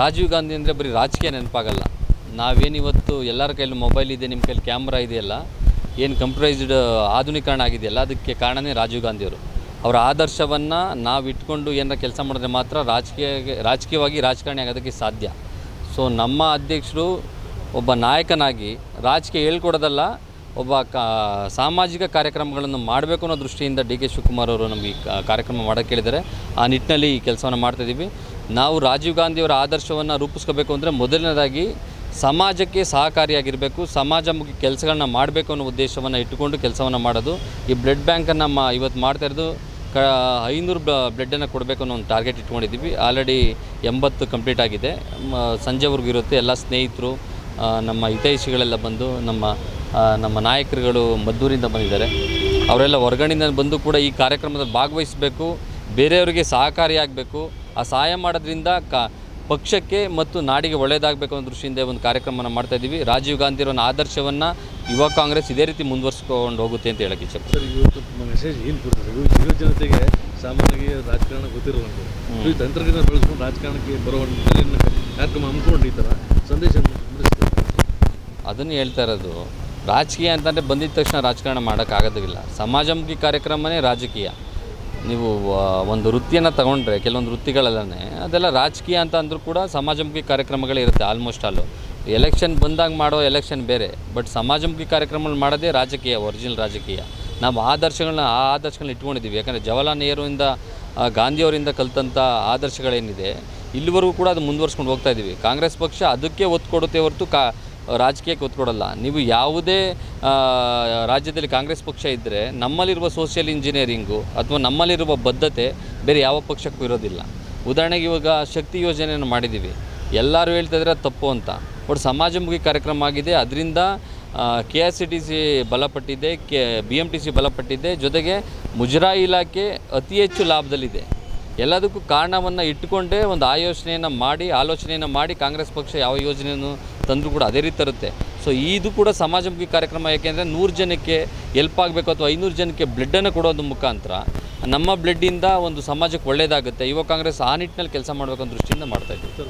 ರಾಜೀವ್ ಗಾಂಧಿ ಅಂದರೆ ಬರೀ ರಾಜಕೀಯ ನೆನಪಾಗಲ್ಲ. ನಾವೇನಿವತ್ತು ಎಲ್ಲರ ಕೈಯಲ್ಲಿ ಮೊಬೈಲ್ ಇದೆ ನಿಮ್ಮ ಕೈಲಿ ಕ್ಯಾಮ್ರಾ ಇದೆಯಲ್ಲ, ಏನು ಕಂಪ್ರೈಸ್ಡ್ ಆಧುನೀಕರಣ ಆಗಿದೆಯಲ್ಲ, ಅದಕ್ಕೆ ಕಾರಣನೇ ರಾಜೀವ್ ಗಾಂಧಿಯವರು ಅವರ. ಆದರ್ಶವನ್ನು ನಾವು ಇಟ್ಕೊಂಡು ಏನಾರ ಕೆಲಸ ಮಾಡಿದ್ರೆ ಮಾತ್ರ ರಾಜಕೀಯ ರಾಜಕೀಯವಾಗಿ ರಾಜಕಾರಣಿ ಆಗೋದಕ್ಕೆ ಸಾಧ್ಯ. ಸೊ ನಮ್ಮ ಅಧ್ಯಕ್ಷರು ಒಬ್ಬ ನಾಯಕನಾಗಿ ರಾಜಕೀಯ ಹೇಳ್ಕೊಡೋದಲ್ಲ, ಒಬ್ಬ ಕಾ, ಸಾಮಾಜಿಕ ಕಾರ್ಯಕ್ರಮಗಳನ್ನು ಮಾಡಬೇಕು ಅನ್ನೋ ದೃಷ್ಟಿಯಿಂದ ಡಿ ಕೆ ಶಿವಕುಮಾರ್ ಅವರು ನಮಗೆ ಕಾರ್ಯಕ್ರಮ ಮಾಡೋಕ್ಕೆ ಹೇಳಿದ್ದಾರೆ. ಆ ನಿಟ್ಟಿನಲ್ಲಿ ಈ ಕೆಲಸವನ್ನು ಮಾಡ್ತಾಯಿದ್ದೀವಿ ನಾವು ರಾಜೀವ್ ಗಾಂಧಿಯವರ ಆದರ್ಶವನ್ನು ರೂಪಿಸ್ಕೋಬೇಕು ಅಂದರೆ ಮೊದಲನೇದಾಗಿ ಸಮಾಜಕ್ಕೆ ಸಹಕಾರಿಯಾಗಿರಬೇಕು, ಸಮಾಜಮುಖಿ ಕೆಲಸಗಳನ್ನ ಮಾಡಬೇಕು ಅನ್ನೋ ಉದ್ದೇಶವನ್ನು ಇಟ್ಟುಕೊಂಡು ಕೆಲಸವನ್ನು ಮಾಡೋದು. ಈ ಬ್ಲಡ್ ಬ್ಯಾಂಕನ್ನು ನಮ್ಮ ಇವತ್ತು ಮಾಡ್ತಾ ಇರೋದು, ಕ ಐನೂರು ಬ್ಲಡ್ಡನ್ನು ಕೊಡಬೇಕು ಅನ್ನೋ ಒಂದು ಟಾರ್ಗೆಟ್ ಇಟ್ಕೊಂಡಿದ್ದೀವಿ. ಆಲ್ರೆಡಿ ಎಂಬತ್ತು ಕಂಪ್ಲೀಟ್ ಆಗಿದೆ. ಮ- ಸಂಜೆವರೆಗೂ ಇರುತ್ತೆ. ಎಲ್ಲ ಸ್ನೇಹಿತರು ನಮ್ಮ ಹಿತೈಷಿಗಳೆಲ್ಲ ಬಂದು, ನಮ್ಮ ನಮ್ಮ ನಾಯಕರುಗಳು ಮದ್ದೂರಿಂದ ಬಂದಿದ್ದಾರೆ. ಅವರೆಲ್ಲ ಹೊರಗಡೆಯಿಂದ ಬಂದು ಕೂಡ ಈ ಕಾರ್ಯಕ್ರಮದಲ್ಲಿ ಭಾಗವಹಿಸಬೇಕು. ಬೇರೆಯವರಿಗೆ ಸಹಕಾರಿಯಾಗಬೇಕು ಆ ಸಹಾಯ ಮಾಡೋದ್ರಿಂದ ಕ ಪಕ್ಷಕ್ಕೆ ಮತ್ತು ನಾಡಿಗೆ ಒಳ್ಳೆಯದಾಗಬೇಕು ಅನ್ನೋ ದೃಷ್ಟಿಯಿಂದ ಒಂದು ಕಾರ್ಯಕ್ರಮವನ್ನು ಮಾಡ್ತಾ ಇದ್ದೀವಿ. ರಾಜೀವ್ ಗಾಂಧಿಯವರ ಆದರ್ಶವನ್ನು ಯುವ ಕಾಂಗ್ರೆಸ್ ಇದೇ ರೀತಿ ಮುಂದುವರಿಸ್ಕೊಂಡು ಹೋಗುತ್ತೆ ಅಂತ ಹೇಳಕ್ಕೆ ಇಚ್ಛೆ ಮೆಸೇಜ್ ಏನು ಕೊಡ್ತಾರೆ ಯುವ ಜನತೆಗೆ ಸಾಮಾನ್ಯವಾಗಿ ರಾಜಕಾರಣ ಗೊತ್ತಿರಲ್ಲ ಈ ತಂತ್ರಜ್ಞಾನ ಬಳಸ್ಕೊಂಡು ರಾಜಕಾರಣಕ್ಕೆ ಬರೋ ಕಾರ್ಯಕ್ರಮ ಹಮ್ಮಿಕೊಂಡು ಈ ಥರ ಸಂದೇಶ ಅದನ್ನು ಹೇಳ್ತಾ ಇರೋದು ರಾಜಕೀಯ ಅಂತಂದರೆ ಬಂದಿದ ತಕ್ಷಣ ರಾಜಕಾರಣ ಮಾಡೋಕ್ಕಾಗೋದಿಲ್ಲ ಸಮಾಜಮುಖಿ ಕಾರ್ಯಕ್ರಮನೇ ರಾಜಕೀಯ. ನೀವು ಒಂದು ವೃತ್ತಿಯನ್ನು ತಗೊಂಡ್ರೆ, ಕೆಲವೊಂದು ವೃತ್ತಿಗಳಲ್ಲೇ ಅದೆಲ್ಲ ರಾಜಕೀಯ ಅಂತ ಅಂದರೂ ಕೂಡ ಸಮಾಜಮುಖಿ ಕಾರ್ಯಕ್ರಮಗಳೇ ಇರುತ್ತೆ ಆಲ್ಮೋಸ್ಟ್ ಆಲು ಎಲೆಕ್ಷನ್ ಬಂದಾಗ ಮಾಡೋ ಎಲೆಕ್ಷನ್ ಬೇರೆ ಬಟ್ ಸಮಾಜಮುಖಿ ಕಾರ್ಯಕ್ರಮಗಳು ಮಾಡೋದೇ ರಾಜಕೀಯ ಒರಿಜಿನಲ್ ರಾಜಕೀಯ. ನಾವು ಆದರ್ಶಗಳನ್ನ ಆ ಆದರ್ಶಗಳನ್ನ ಇಟ್ಕೊಂಡಿದ್ದೀವಿ. ಯಾಕಂದರೆ ಜವಾಹರ್ಲಾಲ್ ನೆಹರುವಿಂದ ಗಾಂಧಿಯವರಿಂದ ಕಲಿತಂಥ ಆದರ್ಶಗಳೇನಿದೆ, ಇಲ್ಲಿವರೆಗೂ ಕೂಡ ಅದು ಮುಂದುವರ್ಸ್ಕೊಂಡು ಹೋಗ್ತಾ ಇದ್ದೀವಿ. ಕಾಂಗ್ರೆಸ್ ಪಕ್ಷ ಅದಕ್ಕೆ ಒತ್ತು ಕೊಡುತ್ತೆ ಹೊರತು ಕಾ ರಾಜಕೀಯಕ್ಕೆ ಒತ್ತು ಕೊಡಲ್ಲ ನೀವು ಯಾವುದೇ ರಾಜ್ಯದಲ್ಲಿ ಕಾಂಗ್ರೆಸ್ ಪಕ್ಷ ಇದ್ದರೆ ನಮ್ಮಲ್ಲಿರುವ ಸೋಷಿಯಲ್ ಇಂಜಿನಿಯರಿಂಗು ಅಥವಾ ನಮ್ಮಲ್ಲಿರುವ ಬದ್ಧತೆ ಬೇರೆ ಯಾವ ಪಕ್ಷಕ್ಕೂ ಇರೋದಿಲ್ಲ. ಉದಾಹರಣೆಗೆ ಇವಾಗ ಶಕ್ತಿ ಯೋಜನೆಯನ್ನು ಮಾಡಿದ್ದೀವಿ. ಎಲ್ಲರೂ ಹೇಳ್ತಾ ತಪ್ಪು ಅಂತ. ಬಟ್ ಸಮಾಜಮುಖಿ ಕಾರ್ಯಕ್ರಮ ಆಗಿದೆ. ಅದರಿಂದ K S C T C ಬಲಪಟ್ಟಿದೆ K B M T C ಬಲಪಟ್ಟಿದೆ. ಜೊತೆಗೆ ಮುಜರಾಯಿ ಇಲಾಖೆ ಅತಿ ಹೆಚ್ಚು ಲಾಭದಲ್ಲಿದೆ. ಎಲ್ಲದಕ್ಕೂ ಕಾರಣವನ್ನು ಇಟ್ಟುಕೊಂಡೇ ಒಂದು ಆಯೋಜನೆಯನ್ನು ಮಾಡಿ, ಆಲೋಚನೆಯನ್ನು ಮಾಡಿ ಕಾಂಗ್ರೆಸ್ ಪಕ್ಷ ಯಾವ ಯೋಜನೆಯನ್ನು ತಂದರೂ ಕೂಡ ಅದೇ ರೀತಿ ತರುತ್ತೆ. ಸೊ ಇದು ಕೂಡ ಸಮಾಜಮುಖಿ ಕಾರ್ಯಕ್ರಮ ಯಾಕೆಂದರೆ ನೂರು ಜನಕ್ಕೆ ಎಲ್ಪ್ ಆಗಬೇಕು ಅಥವಾ ಐನೂರು ಜನಕ್ಕೆ ಬ್ಲಡ್ಡನ್ನು ಕೊಡೋದು ಮುಖಾಂತರ ನಮ್ಮ ಬ್ಲಡ್ಡಿಂದ ಒಂದು ಸಮಾಜಕ್ಕೆ ಒಳ್ಳೆಯದಾಗುತ್ತೆ ಯುವ ಕಾಂಗ್ರೆಸ್ ಆ ನಿಟ್ಟಿನಲ್ಲಿ ಕೆಲಸ ಮಾಡಬೇಕನ್ನೋ ದೃಷ್ಟಿಯಿಂದ ಮಾಡ್ತಾ ಇದ್ದೀವಿ.